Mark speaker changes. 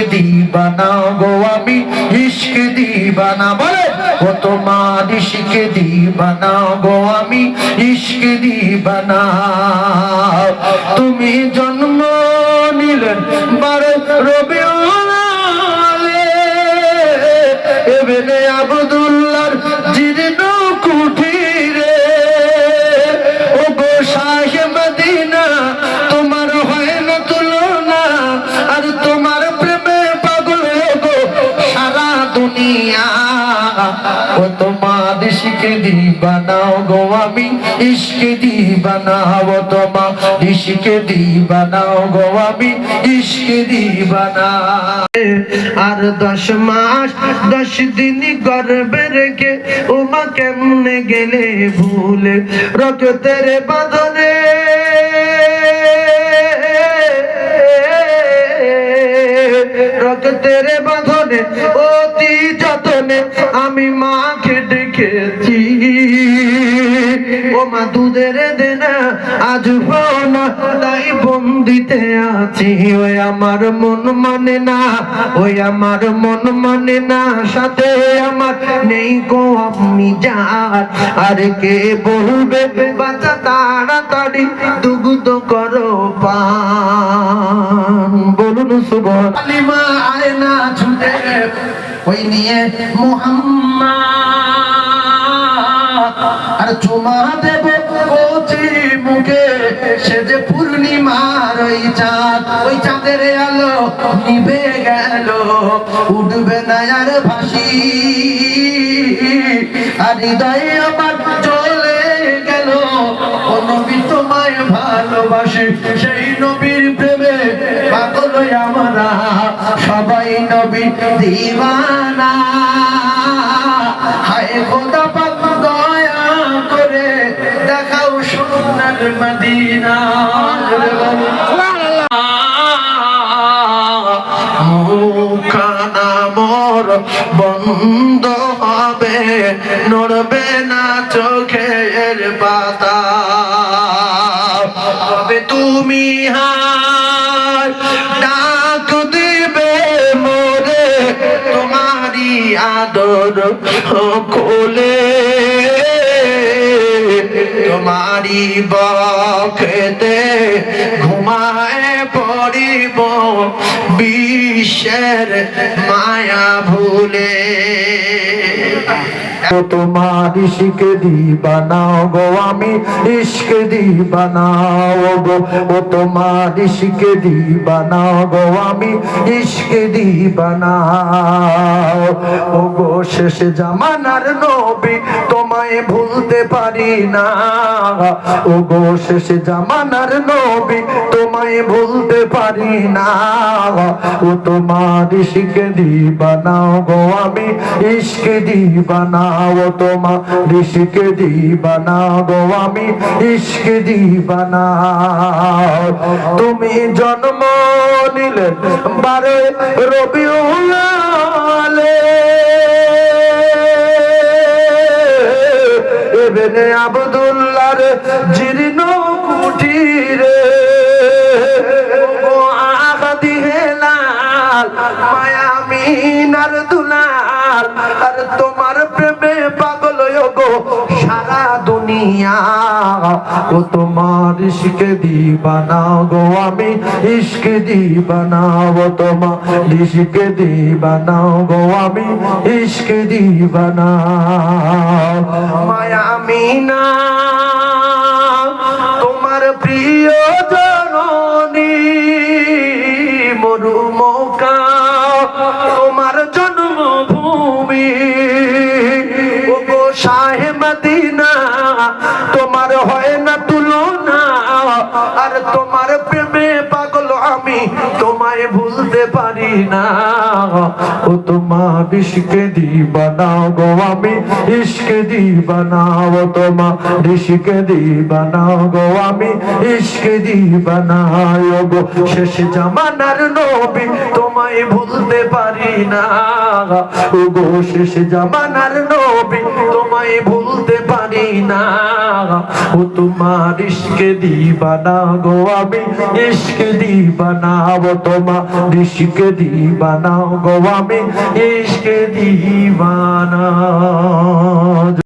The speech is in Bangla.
Speaker 1: দিবানা গো আমি ইশক দিবানা বলে, ও তোমার ইশক দিবানা গো আমি ইশক দিবানা তুমি জন্ম নিলেন বারো রবি এবেনে ও তোমার ইশকে দিবানাও গো আমি, ইশকে দিবানাও তোমার, ইশকে দিবানাও গো আমি, ইশকে আর দশ মাস, দশ দিন গর্বে রেখে উমা কেমনে গেলে ভুলে? রক্তের বাঁধনে। রক্তের বাঁধনে অতি যতনে আমি মাকে ও দুধের দেনা আজ না, তাই বন্দিতে আছি। ওই আমার মন মানে না, ওই আমার মন মানে না, সাথে আমার নেই গো আমি যার। আর কে বলবে বাচ্চা তাড়াতাড়ি দুগুদ করো পান। বলুন সুবহান। কালিমা আয়না ছুটে, ওই নিয়ে মোহাম্মদ আর চুমা দেব মুখে। সে যে পূর্ণিমার ওই চাঁদ, ওই চাঁদের আলো নিভে গেল, উঠবে না আর ভাসি। আর হৃদয়ে আমার চলে গেল, ও নবী তোমায় ভালোবাসে, সেই নবীর প্রেমে পাগল আমরা। সবাই নবী দিওয়ানা মদিনা মুখানা মোর বন্ধ হবে, নড়বে না চোখের পাতা তবে তুমি হার ডাক দিবে মোরে তোমারি আদর কোলে। তোমারি বকেতে ঘুমায় পড়িব বিশ্বের মায়া ভুলে। তোমার ইশক দিবানাও গো আমি ইশক দিবানাও গো ও তোমার ইশক দিবানাও গো আমি ইশক দিবানাও ও গো শেষ জামানার নবী তোমায় ভুলতে পারি না। ও গো শেষ জামানার নবী তোমায় ভুলতে পারি না ও তোমার ইশক দিবানাও গো, আমি ইশক দিবানাও তোমার ইশক দিবানাও গো, আমি ইশক দিবানাও তুমি জন্ম নিলে বারে রবিউল আবদুল্লার জীর্ণ দুনিয়া। ও তোমার ইশকে দিবানা গো, আমি ইশক দিবানা ও তোমার ইশকে দিবানা গো, আমি দি দিবানা মায়া মিনা তোমার হয় না তুলনা। আর তোমার প্রেমে পাগল আমি তোমায় ভুলতে পারি না ও গো আমি গো আমি গো। শেষ জামানার নবী তোমায় ভুলতে পারি না। ও গো, শেষ জামানার নবী তোমায় ভুলতে পারি না। ও তোমার ইশকে দিবানা গো আমি দিবানা গো আমি ইশকে দিবানা।